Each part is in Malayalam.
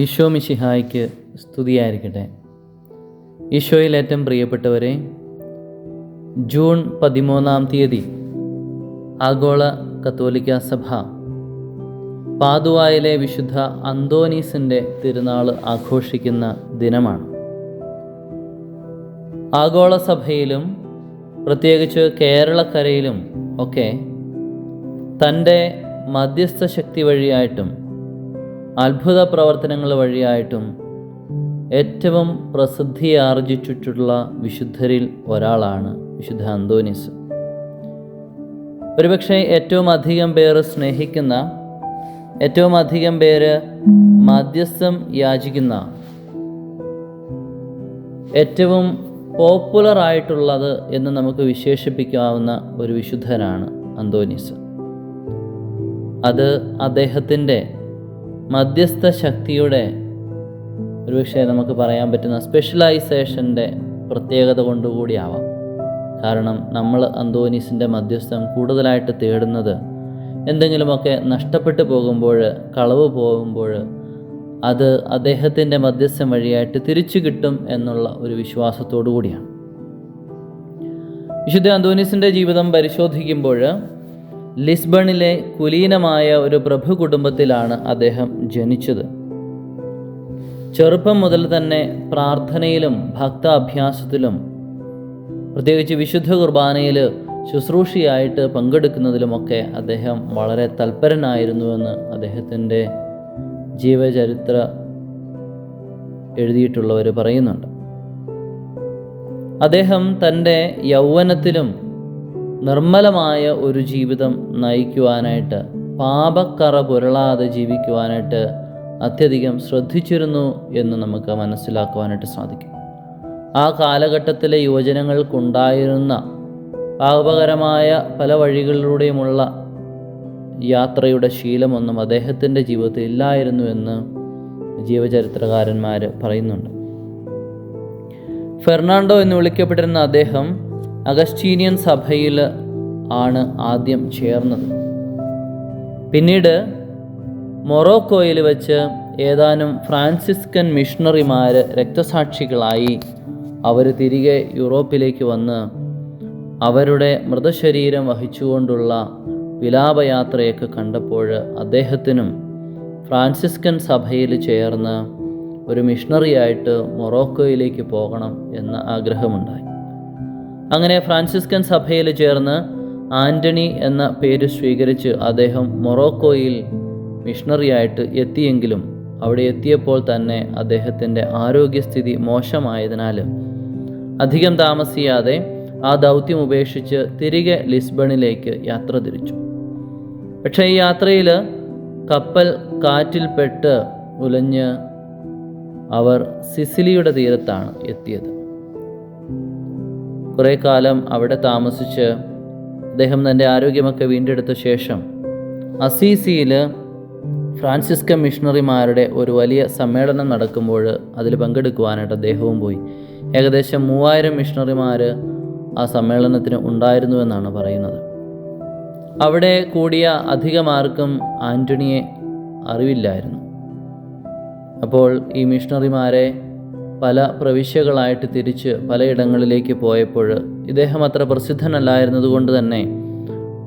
ഈശോ മിശിഹായ്ക്ക് സ്തുതിയായിരിക്കട്ടെ. ഈശോയിൽ ഏറ്റവും പ്രിയപ്പെട്ടവരെ ജൂൺ പതിമൂന്നാം തീയതി ആഗോള കത്തോലിക്ക സഭ പാതുവായിലെ വിശുദ്ധ അന്തോനീസിന്റെ തിരുനാൾ ആഘോഷിക്കുന്ന ദിനമാണ്. ആഗോള സഭയിലും പ്രത്യേകിച്ച് കേരളക്കരയിലും ഒക്കെ തന്റെ മധ്യസ്ഥ ശക്തി വഴിയായിട്ടും അത്ഭുത പ്രവർത്തനങ്ങൾ വഴിയായിട്ടും ഏറ്റവും പ്രസിദ്ധിയാർജിച്ചിട്ടുള്ള വിശുദ്ധരിൽ ഒരാളാണ് വിശുദ്ധ അന്തോനിസ്. ഒരുപക്ഷെ ഏറ്റവും അധികം പേർ സ്നേഹിക്കുന്ന ഏറ്റവും അധികം പേര് മധ്യസ്ഥം യാചിക്കുന്ന ഏറ്റവും പോപ്പുലർ ആയിട്ടുള്ളത് എന്ന് നമുക്ക് വിശേഷിപ്പിക്കാവുന്ന ഒരു വിശുദ്ധനാണ് അന്തോനീസ്. അത് അദ്ദേഹത്തിന്റെ മധ്യസ്ഥ ശക്തിയുടെ ഒരു ഒരുപക്ഷെ നമുക്ക് പറയാൻ പറ്റുന്ന സ്പെഷ്യലൈസേഷന്റെ പ്രത്യേകത കൊണ്ടുകൂടിയാവാം കാരണം നമ്മൾ അന്തോനീസിന്റെ മധ്യസ്ഥം കൂടുതലായിട്ട് തേടുന്നത് എന്തെങ്കിലുമൊക്കെ നഷ്ടപ്പെട്ടു പോകുമ്പോൾ കളവ് പോകുമ്പോൾ അത് അദ്ദേഹത്തിന്റെ മധ്യസ്ഥം വഴിയായിട്ട് തിരിച്ചു കിട്ടും എന്നുള്ള ഒരു വിശ്വാസത്തോടു കൂടിയാണ്. വിശുദ്ധ അന്തോനീസിന്റെ ജീവിതം പരിശോധിക്കുമ്പോൾ ലിസ്ബണിലെ കുലീനമായ ഒരു പ്രഭു കുടുംബത്തിലാണ് അദ്ദേഹം ജനിച്ചത്. ചെറുപ്പം മുതൽ തന്നെ പ്രാർത്ഥനയിലും ഭക്താഭ്യാസത്തിലും പ്രത്യേകിച്ച് വിശുദ്ധ കുർബാനയിൽ ശുശ്രൂഷയായിട്ട് പങ്കെടുക്കുന്നതിലുമൊക്കെ അദ്ദേഹം വളരെ തൽപരനായിരുന്നുവെന്ന് അദ്ദേഹത്തിന്റെ ജീവചരിത്ര എഴുതിയിട്ടുള്ളവർ പറയുന്നുണ്ട്. അദ്ദേഹം തന്റെ യൗവനത്തിലും നിർമ്മലമായ ഒരു ജീവിതം നയിക്കുവാനായിട്ട് പാപക്കറ പുരളാതെ ജീവിക്കുവാനായിട്ട് അത്യധികം ശ്രദ്ധിച്ചിരുന്നു എന്ന് നമുക്ക് മനസ്സിലാക്കുവാനായിട്ട് സാധിക്കും. ആ കാലഘട്ടത്തിലെ യുവജനങ്ങൾക്കുണ്ടായിരുന്ന പാപകരമായ പല വഴികളിലൂടെയുമുള്ള യാത്രയുടെ ശീലമൊന്നും അദ്ദേഹത്തിന്റെ ജീവിതത്തിൽ ഇല്ലായിരുന്നു എന്ന് ജീവചരിത്രകാരന്മാർ പറയുന്നുണ്ട്. ഫെർണാണ്ടോ എന്ന് വിളിക്കപ്പെട്ടിരുന്ന അദ്ദേഹം അഗസ്റ്റീനിയൻ സഭയിൽ ആണ് ആദ്യം ചേർന്നത്. പിന്നീട് മൊറോക്കോയിൽ വെച്ച് ഏതാനും ഫ്രാൻസിസ്കൻ മിഷണറിമാർ രക്തസാക്ഷികളായി അവർ തിരികെ യൂറോപ്പിലേക്ക് വന്ന് അവരുടെ മൃതശരീരം വഹിച്ചുകൊണ്ടുള്ള വിലാപയാത്രയൊക്കെ കണ്ടപ്പോൾ അദ്ദേഹത്തിനും ഫ്രാൻസിസ്കൻ സഭയിൽ ചേർന്ന് ഒരു മിഷണറിയായിട്ട് മൊറോക്കോയിലേക്ക് പോകണം എന്ന ആഗ്രഹമുണ്ടായി. അങ്ങനെ ഫ്രാൻസിസ്കൻ സഭയിൽ ചേർന്ന് ആന്റണി എന്ന പേര് സ്വീകരിച്ച് അദ്ദേഹം മൊറോക്കോയിൽ മിഷണറിയായിട്ട് എത്തിയെങ്കിലും അവിടെ എത്തിയപ്പോൾ തന്നെ അദ്ദേഹത്തിന്റെ ആരോഗ്യസ്ഥിതി മോശമായതിനാൽ അധികം താമസിയാതെ ആ ദൗത്യം ഉപേക്ഷിച്ച് തിരികെ ലിസ്ബണിലേക്ക് യാത്ര തിരിച്ചു. പക്ഷേ ഈ യാത്രയിൽ കപ്പൽ കാറ്റിൽപ്പെട്ട് ഉലഞ്ഞ് അവർ സിസിലിയുടെ തീരത്താണ് എത്തിയത്. കുറേ കാലം അവിടെ താമസിച്ച് അദ്ദേഹം തന്റെ ആരോഗ്യമൊക്കെ വീണ്ടെടുത്ത ശേഷം അസീസിയിൽ ഫ്രാൻസിസ്ക മിഷണറിമാരുടെ ഒരു വലിയ സമ്മേളനം നടക്കുമ്പോൾ അതിൽ പങ്കെടുക്കുവാനായിട്ട് അദ്ദേഹവും പോയി. ഏകദേശം മൂവായിരം മിഷണറിമാർ ആ സമ്മേളനത്തിന് ഉണ്ടായിരുന്നുവെന്നാണ് പറയുന്നത്. അവിടെ കൂടിയ അധികമാർക്കും ആന്റണിയെ അറിവില്ലായിരുന്നു. അപ്പോൾ ഈ മിഷണറിമാരെ പല പ്രവിശ്യകളായിട്ട് തിരിച്ച് പലയിടങ്ങളിലേക്ക് പോയപ്പോൾ ഇദ്ദേഹം അത്ര പ്രസിദ്ധനല്ലായിരുന്നതുകൊണ്ട് തന്നെ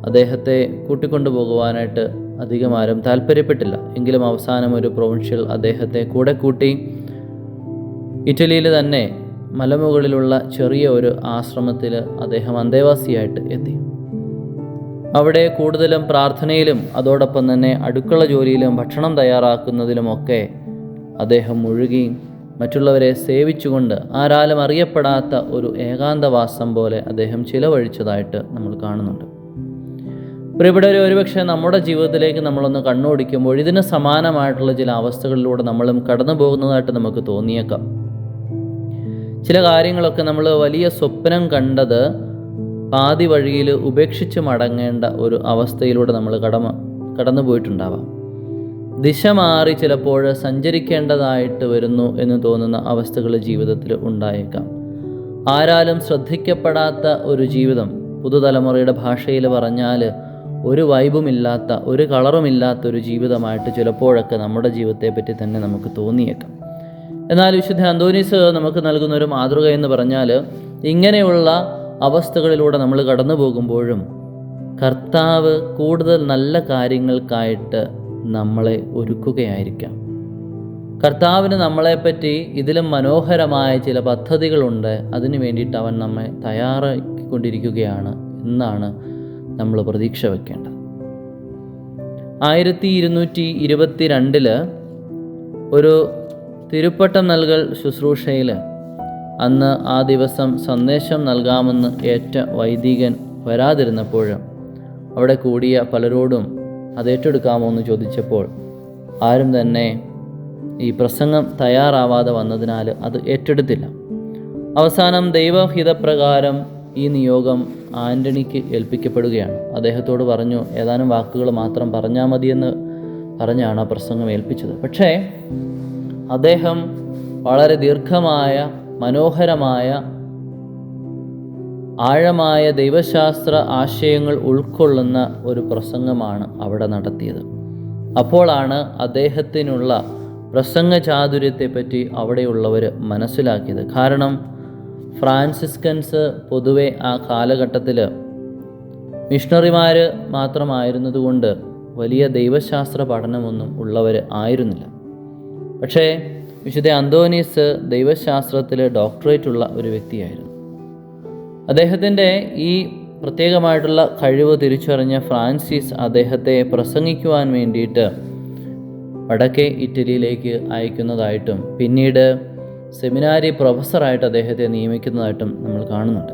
അദ്ദേഹത്തെ കൂട്ടിക്കൊണ്ടു പോകുവാനായിട്ട് അധികം ആരും താല്പര്യപ്പെട്ടില്ല. എങ്കിലും അവസാനം ഒരു പ്രൊവിൻഷ്യൽ അദ്ദേഹത്തെ കൂടെ കൂട്ടി ഇറ്റലിയിൽ തന്നെ മലമുകളിലുള്ള ചെറിയ ഒരു ആശ്രമത്തിൽ അദ്ദേഹം അന്തേവാസിയായിട്ട് എത്തി. അവിടെ കൂടുതലും പ്രാർത്ഥനയിലും അതോടൊപ്പം തന്നെ അടുക്കള ജോലിയിലും ഭക്ഷണം തയ്യാറാക്കുന്നതിലുമൊക്കെ അദ്ദേഹം മുഴുകി മറ്റുള്ളവരെ സേവിച്ചുകൊണ്ട് ആരാലും അറിയപ്പെടാത്ത ഒരു ഏകാന്തവാസം പോലെ അദ്ദേഹം ചിലവഴിച്ചതായിട്ട് നമ്മൾ കാണുന്നുണ്ട്. പ്രിയപ്പെട്ടവരെ ഒരുപക്ഷെ നമ്മുടെ ജീവിതത്തിലേക്ക് നമ്മളൊന്ന് കണ്ണോടിക്കുമ്പോൾ ഇതിന് സമാനമായിട്ടുള്ള ചില അവസ്ഥകളിലൂടെ നമ്മളും കടന്നു പോകുന്നതായിട്ട് നമുക്ക് തോന്നിയേക്കാം. ചില കാര്യങ്ങളൊക്കെ നമ്മൾ വലിയ സ്വപ്നം കണ്ടത് പാതി വഴിയിൽ ഉപേക്ഷിച്ച് മടങ്ങേണ്ട ഒരു അവസ്ഥയിലൂടെ നമ്മൾ കടമ കടന്നു പോയിട്ടുണ്ടാവാം ദിശ മാറി ചിലപ്പോൾ സഞ്ചരിക്കേണ്ടതായിട്ട് വരുന്നു എന്ന് തോന്നുന്ന അവസ്ഥകൾ ജീവിതത്തിൽ ഉണ്ടായേക്കാം. ആരാലും ശ്രദ്ധിക്കപ്പെടാത്ത ഒരു ജീവിതം പുതുതലമുറയുടെ ഭാഷയിൽ പറഞ്ഞാൽ ഒരു വൈബുമില്ലാത്ത ഒരു കളറുമില്ലാത്ത ഒരു ജീവിതമായിട്ട് ചിലപ്പോഴൊക്കെ നമ്മുടെ ജീവിതത്തെ പറ്റി തന്നെ നമുക്ക് തോന്നിയേക്കാം. എന്നാൽ വിശുദ്ധ അന്തോനീസ് നമുക്ക് നൽകുന്ന ഒരു മാതൃക എന്ന് പറഞ്ഞാൽ ഇങ്ങനെയുള്ള അവസ്ഥകളിലൂടെ നമ്മൾ കടന്നു പോകുമ്പോഴും കർത്താവ് കൂടുതൽ നല്ല കാര്യങ്ങൾക്കായിട്ട് നമ്മളെ ഒരുക്കുകയായിരിക്കാം. കർത്താവിന് നമ്മളെപ്പറ്റി ഇതിലും മനോഹരമായ ചില പദ്ധതികളുണ്ട്. അതിനു വേണ്ടിയിട്ട് അവൻ നമ്മെ തയ്യാറാക്കിക്കൊണ്ടിരിക്കുകയാണ് എന്നാണ് നമ്മൾ പ്രതീക്ഷ വയ്ക്കേണ്ടത് ആയിരത്തി ഇരുന്നൂറ്റി ഇരുപത്തി രണ്ടിൽ ഒരു തിരുപ്പട്ടം നൽകൽ ശുശ്രൂഷയിൽ അന്ന് ആ ദിവസം സന്ദേശം നൽകാമെന്ന് ഏറ്റ വൈദികൻ വരാതിരുന്നപ്പോഴും അവിടെ കൂടിയ പലരോടും അത് ഏറ്റെടുക്കാമോ എന്ന് ചോദിച്ചപ്പോൾ ആരും തന്നെ ഈ പ്രസംഗം തയ്യാറാവാതെ വന്നതിനാൽ അത് ഏറ്റെടുത്തില്ല. അവസാനം ദൈവഹിതപ്രകാരം ഈ നിയോഗം ആന്റണിക്ക് ഏൽപ്പിക്കപ്പെടുകയാണ്. അദ്ദേഹത്തോട് പറഞ്ഞു ഏതാനും വാക്കുകൾ മാത്രം പറഞ്ഞാൽ മതിയെന്ന് പറഞ്ഞാണ് ആ പ്രസംഗം ഏൽപ്പിച്ചത്. പക്ഷേ അദ്ദേഹം വളരെ ദീർഘമായ മനോഹരമായ ആഴമായ ദൈവശാസ്ത്ര ആശയങ്ങൾ ഉൾക്കൊള്ളുന്ന ഒരു പ്രസംഗമാണ് അവിടെ നടത്തിയത്. അപ്പോഴാണ് അദ്ദേഹത്തിനുള്ള പ്രസംഗ ചാതുര്യത്തെപ്പറ്റി അവിടെയുള്ളവർ മനസ്സിലാക്കിയത്. കാരണം ഫ്രാൻസിസ്കൻസ് പൊതുവെ ആ കാലഘട്ടത്തിൽ മിഷണറിമാർ മാത്രമായിരുന്നതുകൊണ്ട് വലിയ ദൈവശാസ്ത്ര പഠനമൊന്നും ഉള്ളവർ ആയിരുന്നില്ല. പക്ഷേ വിശുദ്ധ അന്തോനീസ് ദൈവശാസ്ത്രത്തിൽ ഡോക്ടറേറ്റ് ഉള്ള ഒരു വ്യക്തിയായിരുന്നു. അദ്ദേഹത്തിന്റെ ഈ പ്രത്യേകമായിട്ടുള്ള കഴിവ് തിരിച്ചറിഞ്ഞ ഫ്രാൻസിസ് അദ്ദേഹത്തെ പ്രസംഗിക്കുവാൻ വേണ്ടിയിട്ട് വടക്കേ ഇറ്റലിയിലേക്ക് അയക്കുന്നതായിട്ടും പിന്നീട് സെമിനാരി പ്രൊഫസറായിട്ട് അദ്ദേഹത്തെ നിയമിക്കുന്നതായിട്ടും നമ്മൾ കാണുന്നുണ്ട്.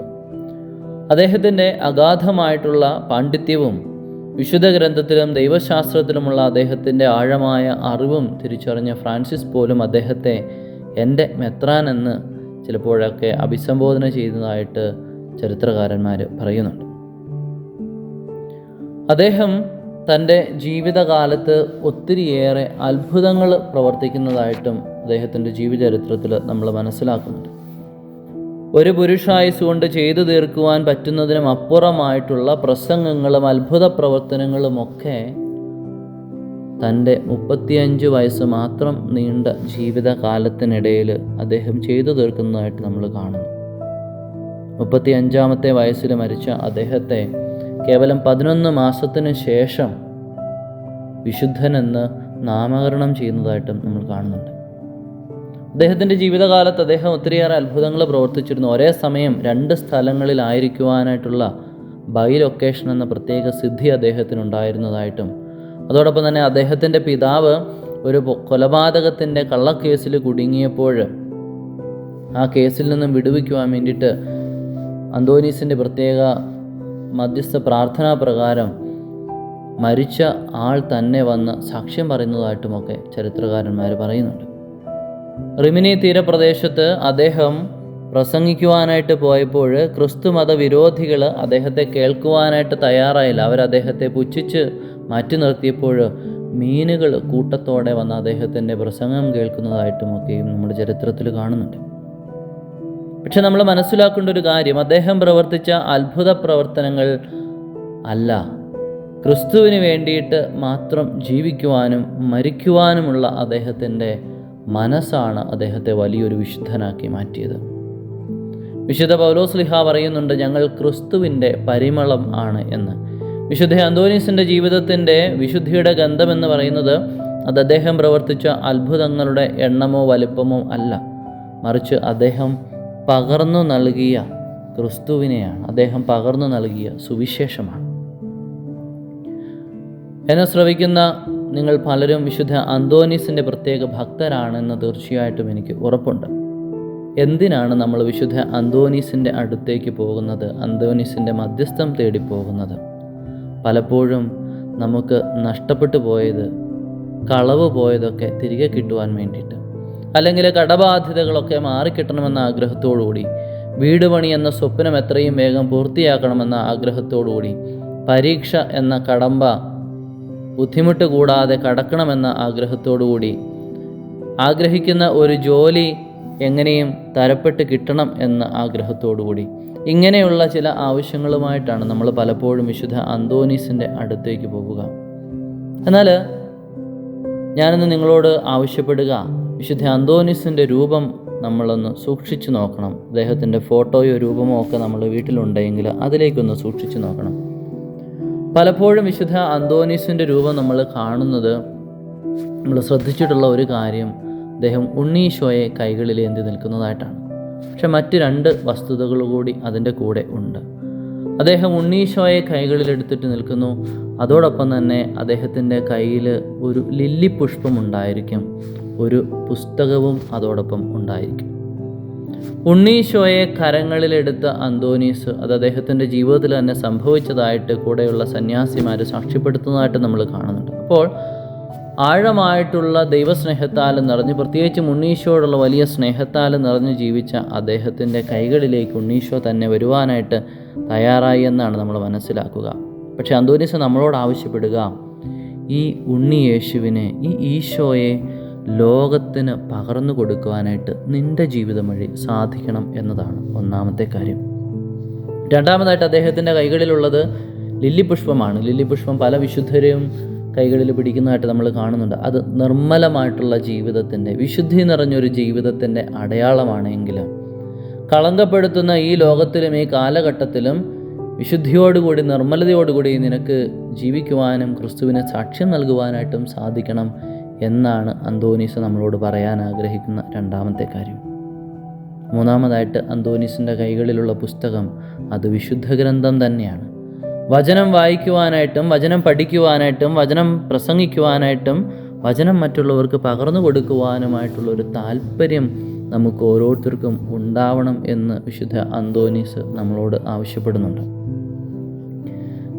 അദ്ദേഹത്തിന്റെ അഗാധമായിട്ടുള്ള പാണ്ഡിത്യവും വിശുദ്ധ ഗ്രന്ഥത്തിലും ദൈവശാസ്ത്രത്തിലുമുള്ള അദ്ദേഹത്തിന്റെ ആഴമായ അറിവും തിരിച്ചറിഞ്ഞ ഫ്രാൻസിസ് പോലും അദ്ദേഹത്തെ എന്റെ മെത്രാൻ എന്ന് ചിലപ്പോഴൊക്കെ അഭിസംബോധന ചെയ്യുന്നതായിട്ട് ചരിത്രകാരന്മാർ പറയുന്നുണ്ട്. അദ്ദേഹം തന്റെ ജീവിതകാലത്ത് ഒത്തിരിയേറെ അത്ഭുതങ്ങൾ പ്രവർത്തിക്കുന്നതായിട്ടും അദ്ദേഹത്തിന്റെ ജീവചരിത്രത്തിൽ നമ്മൾ മനസ്സിലാക്കുന്നുണ്ട്. ഒരു പുരുഷായുസ് കൊണ്ട് ചെയ്തു തീർക്കുവാൻ പറ്റുന്നതിനും അപ്പുറമായിട്ടുള്ള പ്രസംഗങ്ങളും അത്ഭുത പ്രവർത്തനങ്ങളുമൊക്കെ തന്റെ മുപ്പത്തിയഞ്ച് വയസ്സ് മാത്രം നീണ്ട ജീവിതകാലത്തിനിടയിൽ അദ്ദേഹം ചെയ്തു തീർക്കുന്നതായിട്ട് നമ്മൾ കാണുന്നു. മുപ്പത്തി അഞ്ചാമത്തെ വയസ്സിൽ മരിച്ച അദ്ദേഹത്തെ കേവലം പതിനൊന്ന് മാസത്തിന് ശേഷം വിശുദ്ധനെന്ന് നാമകരണം ചെയ്യുന്നതായിട്ടും നമ്മൾ കാണുന്നുണ്ട്. അദ്ദേഹത്തിന്റെ ജീവിതകാലത്ത് അദ്ദേഹം ഒത്തിരിയേറെ അത്ഭുതങ്ങൾ പ്രവർത്തിച്ചിരുന്നു. ഒരേ സമയം രണ്ട് സ്ഥലങ്ങളിലായിരിക്കുവാനായിട്ടുള്ള ബൈ ലൊക്കേഷൻ എന്ന പ്രത്യേക സിദ്ധി അദ്ദേഹത്തിനുണ്ടായിരുന്നതായിട്ടും അതോടൊപ്പം തന്നെ അദ്ദേഹത്തിന്റെ പിതാവ് ഒരു കൊലപാതകത്തിന്റെ കള്ളക്കേസിൽ കുടുങ്ങിയപ്പോൾ ആ കേസിൽ നിന്നും വിടുവിക്കുവാൻ വേണ്ടിയിട്ട് അന്തോനീസിന്റെ പ്രത്യേക മധ്യസ്ഥ പ്രാർത്ഥനാ പ്രകാരം മരിച്ച ആൾ തന്നെ വന്ന് സാക്ഷ്യം പറയുന്നതായിട്ടുമൊക്കെ ചരിത്രകാരന്മാർ പറയുന്നുണ്ട്. റിമിനി തീരപ്രദേശത്ത് അദ്ദേഹം പ്രസംഗിക്കുവാനായിട്ട് പോയപ്പോൾ ക്രിസ്തു മതവിരോധികൾ അദ്ദേഹത്തെ കേൾക്കുവാനായിട്ട് തയ്യാറായില്ല. അവർ അദ്ദേഹത്തെ പുച്ഛിച്ച് മാറ്റി നിർത്തിയപ്പോൾ മീനുകൾ കൂട്ടത്തോടെ വന്ന് അദ്ദേഹത്തിന്റെ പ്രസംഗം കേൾക്കുന്നതായിട്ടുമൊക്കെയും നമ്മുടെ ചരിത്രത്തിൽ കാണുന്നുണ്ട്. പക്ഷെ നമ്മൾ മനസ്സിലാക്കേണ്ട ഒരു കാര്യം അദ്ദേഹം പ്രവർത്തിച്ച അത്ഭുത പ്രവർത്തനങ്ങൾ അല്ല. ക്രിസ്തുവിന് വേണ്ടിയിട്ട് മാത്രം ജീവിക്കുവാനും മരിക്കുവാനുമുള്ള അദ്ദേഹത്തിന്റെ മനസ്സാണ് അദ്ദേഹത്തെ വലിയൊരു വിശുദ്ധനാക്കി മാറ്റിയത്. വിശുദ്ധ പൗലോസ്ലിഹ പറയുന്നുണ്ട് ഞങ്ങൾ ക്രിസ്തുവിന്റെ പരിമളം ആണ് എന്ന്. വിശുദ്ധ അന്തോനീസിന്റെ ജീവിതത്തിന്റെ വിശുദ്ധിയുടെ ഗന്ധം എന്ന് പറയുന്നത് അത് അദ്ദേഹം പ്രവർത്തിച്ച അത്ഭുതങ്ങളുടെ എണ്ണമോ വലുപ്പമോ അല്ല. മറിച്ച് അദ്ദേഹം പകർന്നു നൽകിയ ക്രിസ്തുവിനെയാണ്. അദ്ദേഹം പകർന്നു നൽകിയ സുവിശേഷമാണ്. എന്നെ ശ്രവിക്കുന്ന നിങ്ങൾ പലരും വിശുദ്ധ അന്തോനീസിന്റെ പ്രത്യേക ഭക്തരാണെന്ന് തീർച്ചയായിട്ടും എനിക്ക് ഉറപ്പുണ്ട്. എന്തിനാണ് നമ്മൾ വിശുദ്ധ അന്തോനീസിന്റെ അടുത്തേക്ക് പോകുന്നത്? അന്തോനീസിന്റെ മധ്യസ്ഥം തേടി പോകുന്നത്? പലപ്പോഴും നമുക്ക് നഷ്ടപ്പെട്ടു പോയത് കളവ് പോയതൊക്കെ തിരികെ കിട്ടുവാൻ വേണ്ടിയിട്ട്. അല്ലെങ്കിൽ കടബാധ്യതകളൊക്കെ മാറിക്കിട്ടണമെന്ന ആഗ്രഹത്തോടുകൂടി വീട് പണി എന്ന സ്വപ്നം എത്രയും വേഗം പൂർത്തിയാക്കണമെന്ന ആഗ്രഹത്തോടുകൂടി പരീക്ഷ എന്ന കടമ്പ ബുദ്ധിമുട്ട് കൂടാതെ കടക്കണമെന്ന ആഗ്രഹത്തോടുകൂടി ആഗ്രഹിക്കുന്ന ഒരു ജോലി എങ്ങനെയും തരപ്പെട്ട് കിട്ടണം എന്ന ആഗ്രഹത്തോടുകൂടി. ഇങ്ങനെയുള്ള ചില ആവശ്യങ്ങളുമായിട്ടാണ് നമ്മൾ പലപ്പോഴും വിശുദ്ധ അന്തോനീസിന്റെ അടുത്തേക്ക് പോവുക എന്നാൽ ഞാനിന്ന് നിങ്ങളോട് ആവശ്യപ്പെടുക വിശുദ്ധ അന്തോനിസിന്റെ രൂപം നമ്മളൊന്ന് സൂക്ഷിച്ചു നോക്കണം. അദ്ദേഹത്തിന്റെ ഫോട്ടോയോ രൂപമോ ഒക്കെ നമ്മൾ വീട്ടിലുണ്ടെങ്കിൽ അതിലേക്കൊന്ന് സൂക്ഷിച്ചു നോക്കണം. പലപ്പോഴും വിശുദ്ധ അന്തോനീസിന്റെ രൂപം നമ്മൾ കാണുന്നത് നമ്മൾ ശ്രദ്ധിച്ചിട്ടുള്ള ഒരു കാര്യം അദ്ദേഹം ഉണ്ണീശോയെ കൈകളിൽ എന്തി നിൽക്കുന്നതായിട്ടാണ്. പക്ഷെ മറ്റ് രണ്ട് വസ്തുതകൾ കൂടി അതിന്റെ കൂടെ ഉണ്ട്. അദ്ദേഹം ഉണ്ണീശോയെ കൈകളിലെടുത്തിട്ട് നിൽക്കുന്നു. അതോടൊപ്പം തന്നെ അദ്ദേഹത്തിന്റെ കയ്യിൽ ഒരു ലില്ലി പുഷ്പം ഉണ്ടായിരിക്കും ഒരു പുസ്തകവും അതോടൊപ്പം ഉണ്ടായിരിക്കും. ഉണ്ണീശോയെ കരങ്ങളിലെടുത്ത അന്തോനീസ് അത് അദ്ദേഹത്തിന്റെ ജീവിതത്തിൽ തന്നെ സംഭവിച്ചതായിട്ട് കൂടെയുള്ള സന്യാസിമാർ സാക്ഷ്യപ്പെടുത്തുന്നതായിട്ട് നമ്മൾ കാണുന്നുണ്ട്. അപ്പോൾ ആഴമായിട്ടുള്ള ദൈവസ്നേഹത്താൽ നിറഞ്ഞ് പ്രത്യേകിച്ച് ഉണ്ണീശോയോടുള്ള വലിയ സ്നേഹത്താൽ നിറഞ്ഞ് ജീവിച്ച അദ്ദേഹത്തിന്റെ കൈകളിലേക്ക് ഉണ്ണീശോ തന്നെ വരുവാനായിട്ട് തയ്യാറായി എന്നാണ് നമ്മൾ മനസ്സിലാക്കുക. പക്ഷേ അന്തോനീസ് നമ്മളോട് ആവശ്യപ്പെടുക ഈ ഉണ്ണി യേശുവിനെ ഈ ഈശോയെ ലോകത്തിന് പകർന്നു കൊടുക്കുവാനായിട്ട് നിന്റെ ജീവിതം വഴി സാധിക്കണം എന്നതാണ് ഒന്നാമത്തെ കാര്യം. രണ്ടാമതായിട്ട് അദ്ദേഹത്തിന്റെ കൈകളിലുള്ളത് ലില്ലി പുഷ്പമാണ് ലില്ലി പുഷ്പം പല വിശുദ്ധരെയും കൈകളിൽ പിടിക്കുന്നതായിട്ട് നമ്മൾ കാണുന്നുണ്ട്. അത് നിർമ്മലമായിട്ടുള്ള ജീവിതത്തിന്റെ വിശുദ്ധി നിറഞ്ഞൊരു ജീവിതത്തിന്റെ അടയാളമാണെങ്കിലും കളങ്കപ്പെടുത്തുന്ന ഈ ലോകത്തിലും ഈ കാലഘട്ടത്തിലും വിശുദ്ധിയോടുകൂടി നിർമ്മലതയോടുകൂടി നിനക്ക് ജീവിക്കുവാനും ക്രിസ്തുവിനെ സാക്ഷ്യം നൽകുവാനായിട്ടും സാധിക്കണം എന്നാണ് അന്തോനീസ് നമ്മളോട് പറയാൻ ആഗ്രഹിക്കുന്ന രണ്ടാമത്തെ കാര്യം. മൂന്നാമതായിട്ട് അന്തോനീസിന്റെ കൈകളിലുള്ള പുസ്തകം അത് വിശുദ്ധ ഗ്രന്ഥം തന്നെയാണ്. വചനം വായിക്കുവാനായിട്ടും വചനം പഠിക്കുവാനായിട്ടും വചനം പ്രസംഗിക്കുവാനായിട്ടും വചനം മറ്റുള്ളവർക്ക് പകർന്നു കൊടുക്കുവാനുമായിട്ടുള്ള ഒരു താല്പര്യം നമുക്ക് ഓരോരുത്തർക്കും ഉണ്ടാവണം എന്ന് വിശുദ്ധ അന്തോനീസ് നമ്മളോട് ആവശ്യപ്പെടുന്നുണ്ട്.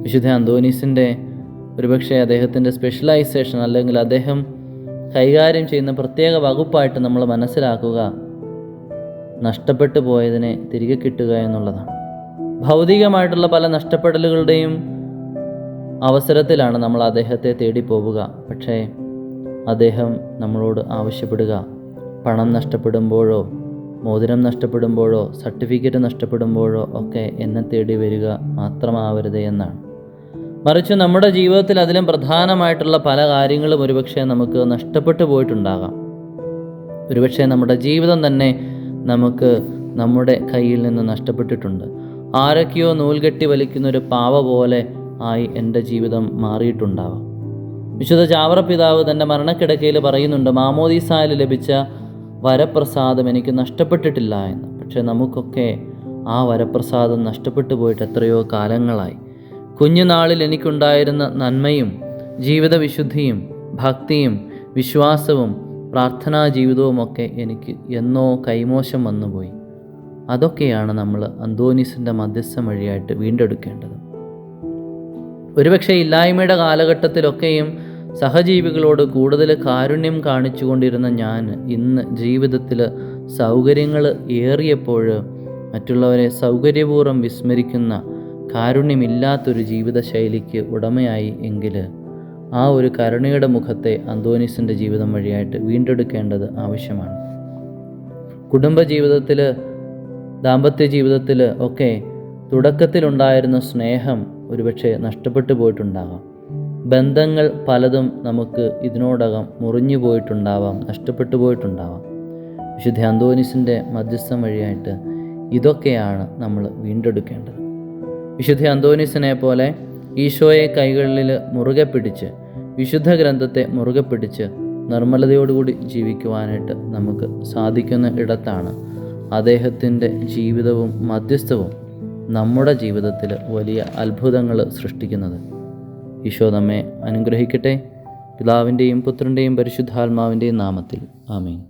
വിശുദ്ധ അന്തോനീസിന്റെ ഒരുപക്ഷെ അദ്ദേഹത്തിന്റെ സ്പെഷ്യലൈസേഷൻ അല്ലെങ്കിൽ അദ്ദേഹം കൈകാര്യം ചെയ്യുന്ന പ്രത്യേക വകുപ്പായിട്ട് നമ്മൾ മനസ്സിലാക്കുക നഷ്ടപ്പെട്ടു പോയതിനെ തിരികെ കിട്ടുക എന്നുള്ളതാണ്. ഭൗതികമായിട്ടുള്ള പല നഷ്ടപ്പെടലുകളുടെയും അവസരത്തിലാണ് നമ്മൾ അദ്ദേഹത്തെ തേടി പോവുക പക്ഷേ അദ്ദേഹം നമ്മളോട് ആവശ്യപ്പെടുക. പണം നഷ്ടപ്പെടുമ്പോഴോ മോതിരം നഷ്ടപ്പെടുമ്പോഴോ സർട്ടിഫിക്കറ്റ് നഷ്ടപ്പെടുമ്പോഴോ ഒക്കെ എന്നെ തേടി വരിക മാത്രമാവരുത് എന്നാണ്. മറിച്ച് നമ്മുടെ ജീവിതത്തിൽ അതിലും പ്രധാനമായിട്ടുള്ള പല കാര്യങ്ങളും ഒരുപക്ഷെ നമുക്ക് നഷ്ടപ്പെട്ടു പോയിട്ടുണ്ടാകാം. ഒരുപക്ഷെ നമ്മുടെ ജീവിതം തന്നെ നമുക്ക് നമ്മുടെ കയ്യിൽ നിന്ന് നഷ്ടപ്പെട്ടിട്ടുണ്ട്. ആരൊക്കെയോ നൂൽകെട്ടി വലിക്കുന്ന ഒരു പാവ പോലെ ആയി എന്റെ ജീവിതം മാറിയിട്ടുണ്ടാവാം. വിശുദ്ധ ചാവറ പിതാവ് തന്റെ മരണക്കിടക്കയിൽ പറയുന്നുണ്ട് മാമോദീസായിൽ ലഭിച്ച വരപ്രസാദം എനിക്ക് നഷ്ടപ്പെട്ടിട്ടില്ല എന്ന്. പക്ഷെ നമുക്കൊക്കെ ആ വരപ്രസാദം നഷ്ടപ്പെട്ടു പോയിട്ട് എത്രയോ കാലങ്ങളായി. കുഞ്ഞുനാളിൽ എനിക്കുണ്ടായിരുന്ന നന്മയും ജീവിതവിശുദ്ധിയും ഭക്തിയും വിശ്വാസവും പ്രാർത്ഥനാ ജീവിതവുമൊക്കെ എനിക്ക് എന്നോ കൈമോശം വന്നുപോയി. അതൊക്കെയാണ് നമ്മൾ അന്തോനീസിന്റെ മധ്യസ്ഥം വഴിയായിട്ട് വീണ്ടെടുക്കേണ്ടത്. ഒരുപക്ഷെ ഇല്ലായ്മയുടെ കാലഘട്ടത്തിലൊക്കെയും സഹജീവികളോട് കൂടുതൽ കാരുണ്യം കാണിച്ചുകൊണ്ടിരുന്ന ഞാൻ ഇന്ന് ജീവിതത്തിൽ സൗകര്യങ്ങൾ ഏറിയപ്പോൾ മറ്റുള്ളവരെ സൗകര്യപൂർവം വിസ്മരിക്കുന്ന കാരുണ്യമില്ലാത്തൊരു ജീവിതശൈലിക്ക് ഉടമയായി എങ്കിൽ ആ ഒരു കരുണയുടെ മുഖത്തെ അന്തോനിസിന്റെ ജീവിതം വഴിയായിട്ട് വീണ്ടെടുക്കേണ്ടത് ആവശ്യമാണ്. കുടുംബജീവിതത്തിൽ ദാമ്പത്യ ജീവിതത്തിൽ ഒക്കെ തുടക്കത്തിലുണ്ടായിരുന്ന സ്നേഹം ഒരുപക്ഷെ നഷ്ടപ്പെട്ടു പോയിട്ടുണ്ടാകാം. ബന്ധങ്ങൾ പലതും നമുക്ക് ഇതിനോടകം മുറിഞ്ഞു പോയിട്ടുണ്ടാവാം നഷ്ടപ്പെട്ടു പോയിട്ടുണ്ടാവാം. വിശുദ്ധ അന്തോനിസിന്റെ മധ്യസ്ഥം വഴിയായിട്ട് ഇതൊക്കെയാണ് നമ്മൾ വീണ്ടെടുക്കേണ്ടത്. വിശുദ്ധ അന്തോനിസിനെ പോലെ ഈശോയെ കൈകളിൽ മുറുകെ പിടിച്ച് വിശുദ്ധ ഗ്രന്ഥത്തെ മുറുകെ പിടിച്ച് നിർമ്മലതയോടുകൂടി ജീവിക്കുവാനായിട്ട് നമുക്ക് സാധിക്കുന്ന ഇടത്താണ് അദ്ദേഹത്തിന്റെ ജീവിതവും മധ്യസ്ഥവും നമ്മുടെ ജീവിതത്തിൽ വലിയ അത്ഭുതങ്ങൾ സൃഷ്ടിക്കുന്നത്. ഈശോ നമ്മെ അനുഗ്രഹിക്കട്ടെ. പിതാവിന്റെയും പുത്രന്റെയും പരിശുദ്ധാത്മാവിന്റെയും നാമത്തിൽ. ആമീൻ.